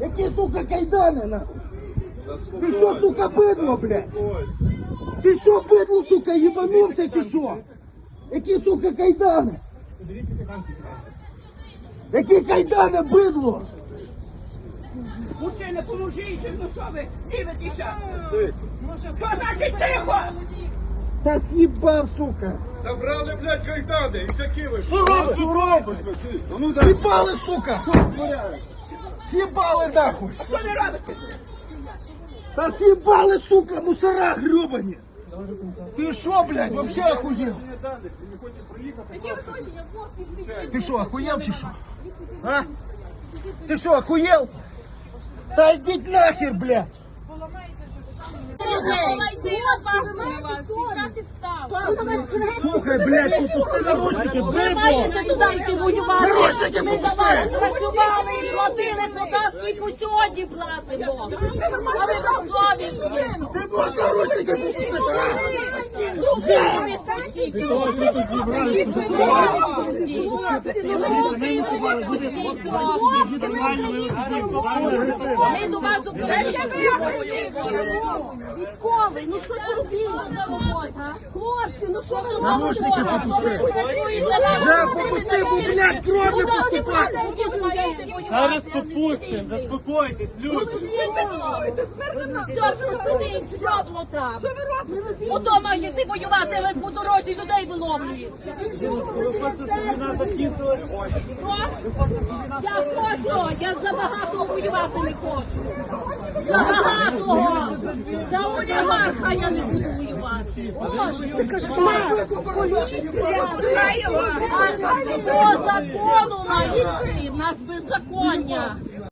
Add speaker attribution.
Speaker 1: Які, сука, кайдани, нахуй? Ти що, сука, бидло, блядь? Ти що, бидло, сука, їбанувся чи що? Які, сука, кайдани? Які кайдани, бидло?
Speaker 2: Мужчина, поможіть, ну що ви дивитеся? Що значить тихо?
Speaker 1: Та з'їбав, сука.
Speaker 3: Забрали, блядь, кайдани і всякі
Speaker 1: Що робиш? Що робиш? З'їбали, сука! З'їбали, нахуй!
Speaker 2: Що ви робите?
Speaker 1: Та з'їбали, сука, мусора гребані! Ти що, блядь, вообще охуєл? Ти що, охуєл чи що? А? Ти що, охуєл? Та йдіть нахер, блядь! Слухай, блядь, попусти наручники,
Speaker 4: Ви маєте туди йти воювати.
Speaker 1: Наручники
Speaker 4: Ми за вас працювали і платили податки, і по сьогодні платимо. А ви безсовісні.
Speaker 1: Ти можеш наручники попусти, а?
Speaker 4: Вже відпустіть. Ми до вас Військовий, ну що ти робили? Хлопці, ну що ви
Speaker 1: Наручники попусти! Вже попусти, бо, блядь, кров не поступає!
Speaker 5: Зараз попустимо, заспокойтесь, люди.
Speaker 4: Що було там? Ото має ти воювати, ви по дорозі людей виловлюєте.
Speaker 5: Війна закінчилась.
Speaker 4: Я хочу, я за багатого воювати не хочу. За багатого, за олігарха я не буду воювати. Боже, це кошмар. По закону має йти, У нас беззаконня.